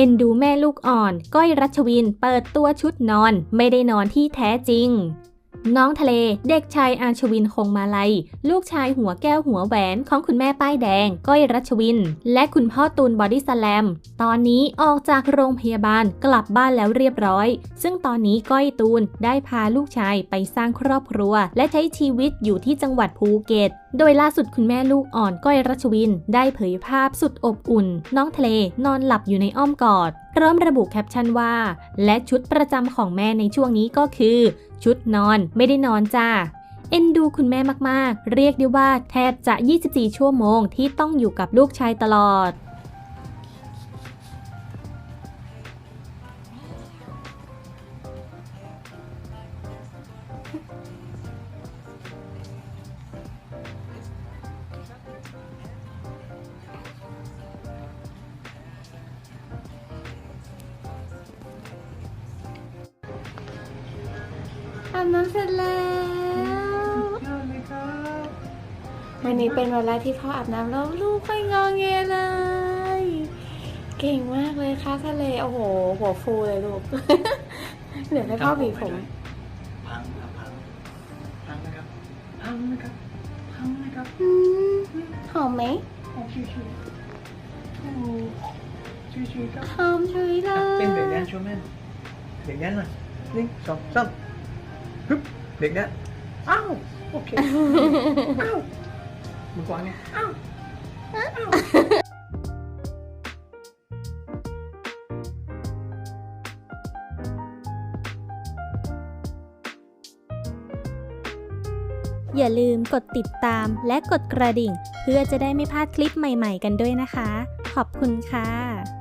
เอ็นดูแม่ลูกอ่อน ก้อยรัชวินเปิดตัวชุดนอน ไม่ได้นอนที่แท้จริง น้องทะเลเด็กชายอาชวินคงมาลัย ลูกชายหัวแก้วหัวแหวนของคุณแม่ป้ายแดง ก้อยรัชวิน และคุณพ่อตูนบอดี้สแลม ตอนนี้ออกจากโรงพยาบาลกลับบ้านแล้วเรียบร้อย ซึ่งตอนนี้ก้อยตูนได้พาลูกชายไปสร้างครอบครัว และใช้ชีวิตอยู่ที่จังหวัดภูเก็ตโดยล่าสุดคุณแม่ลูกอ่อนก้อยรัชวิน ได้เผยภาพสุดอบอุ่น น้องทะเลนอนหลับอยู่ในอ้อมกอดพร้อมระบุแคปชั่นว่า และชุดประจำของแม่ในช่วงนี้ก็คือ ชุดนอนไม่ได้นอนจ้าเอ็นดูคุณแม่มากๆ เรียกได้ว่าแทบจะ 24 ชั่วโมงที่ต้องอยู่กับลูกชายตลอด อาบน้ำเสร็จแล้ววันนี้เป็นวันแรกที่พ่ออาบน้ำแล้วลูกไม่งอแงเลย เก่งมากเลยค่ะทะเลโอ้โห หัวฟูเลยลูก เดี๋ยวให้พ่อหวีผม พังครับพังพังนะครับพังนะครับพังนะครับอืมหอมไหมหอมชุยชุยโอ้ชุยชุยครับหอมชุยเลอะยเป็นเด็กแดนโชว์แม่นเด็กแดนหน่อยหนึ่งสองสาม ฮึบเด็กแดนอ้าวโอเคอ้าวมือกวางเนี่ยอ้าวอย่าลืมกดติดตามและกดกระดิ่ง เพื่อจะได้ไม่พลาดคลิปใหม่ๆกันด้วยนะคะ ขอบคุณค่ะ